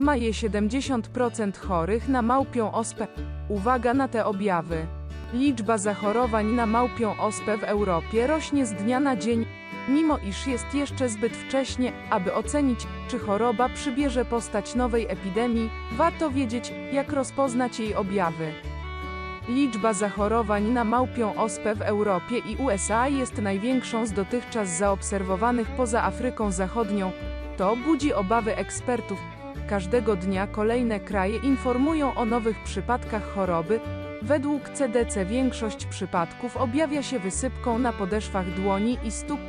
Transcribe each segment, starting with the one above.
Ma je 70% chorych na małpią ospę. Uwaga na te objawy. Liczba zachorowań na małpią ospę w Europie rośnie z dnia na dzień, mimo iż jest jeszcze zbyt wcześnie, aby ocenić, czy choroba przybierze postać nowej epidemii, warto wiedzieć, jak rozpoznać jej objawy. Liczba zachorowań na małpią ospę w Europie i USA jest największą z dotychczas zaobserwowanych poza Afryką Zachodnią. To budzi obawy ekspertów. Każdego dnia kolejne kraje informują o nowych przypadkach choroby. Według CDC większość przypadków objawia się wysypką na podeszwach dłoni i stóp.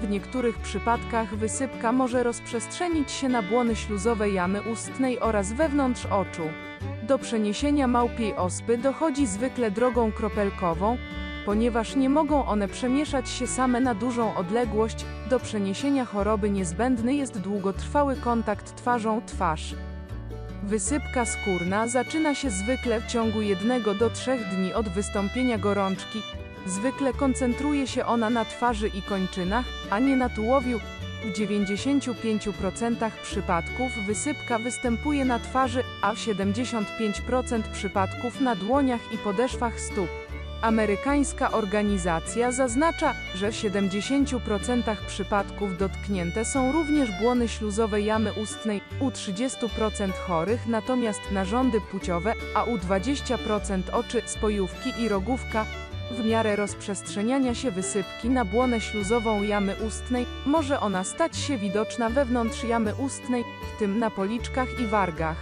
W niektórych przypadkach wysypka może rozprzestrzenić się na błony śluzowe jamy ustnej oraz wewnątrz oczu. Do przeniesienia małpiej ospy dochodzi zwykle drogą kropelkową, ponieważ nie mogą one przemieszać się same na dużą odległość, do przeniesienia choroby niezbędny jest długotrwały kontakt twarzą-twarz. Wysypka skórna zaczyna się zwykle w ciągu 1 do 3 dni od wystąpienia gorączki. Zwykle koncentruje się ona na twarzy i kończynach, a nie na tułowiu. W 95% przypadków wysypka występuje na twarzy, a w 75% przypadków na dłoniach i podeszwach stóp. Amerykańska organizacja zaznacza, że w 70% przypadków dotknięte są również błony śluzowe jamy ustnej, u 30% chorych natomiast narządy płciowe, a u 20% oczy, spojówki i rogówka. W miarę rozprzestrzeniania się wysypki na błonę śluzową jamy ustnej, może ona stać się widoczna wewnątrz jamy ustnej, w tym na policzkach i wargach.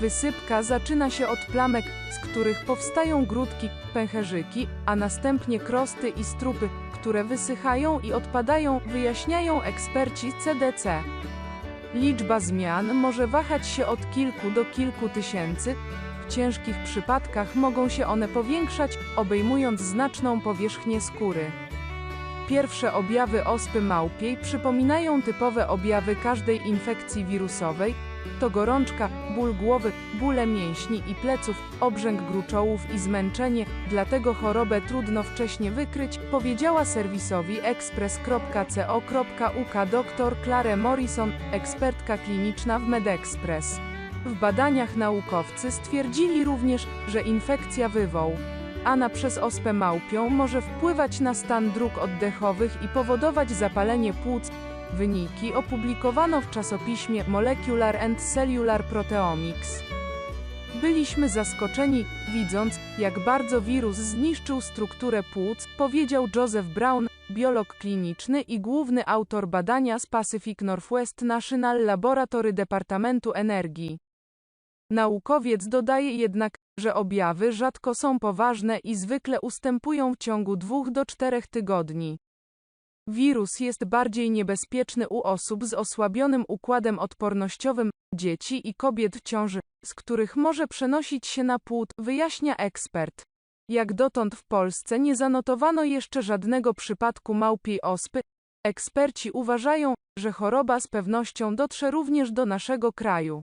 Wysypka zaczyna się od plamek, z których powstają grudki, pęcherzyki, a następnie krosty i strupy, które wysychają i odpadają, wyjaśniają eksperci CDC. Liczba zmian może wahać się od kilku do kilku tysięcy. W ciężkich przypadkach mogą się one powiększać, obejmując znaczną powierzchnię skóry. Pierwsze objawy ospy małpiej przypominają typowe objawy każdej infekcji wirusowej, to gorączka, ból głowy, bóle mięśni i pleców, obrzęk gruczołów i zmęczenie, dlatego chorobę trudno wcześnie wykryć, powiedziała serwisowi express.co.uk dr Clare Morrison, ekspertka kliniczna w MedExpress. W badaniach naukowcy stwierdzili również, że infekcja wywoł Ana przez ospę małpią może wpływać na stan dróg oddechowych i powodować zapalenie płuc, Wyniki opublikowano w czasopiśmie Molecular and Cellular Proteomics. Byliśmy zaskoczeni, widząc, jak bardzo wirus zniszczył strukturę płuc, powiedział Joseph Brown, biolog kliniczny i główny autor badania z Pacific Northwest National Laboratory Departamentu Energii. Naukowiec dodaje jednak, że objawy rzadko są poważne i zwykle ustępują w ciągu dwóch do czterech tygodni. Wirus jest bardziej niebezpieczny u osób z osłabionym układem odpornościowym, dzieci i kobiet w ciąży, z których może przenosić się na płód, wyjaśnia ekspert. Jak dotąd w Polsce nie zanotowano jeszcze żadnego przypadku małpiej ospy. Eksperci uważają, że choroba z pewnością dotrze również do naszego kraju.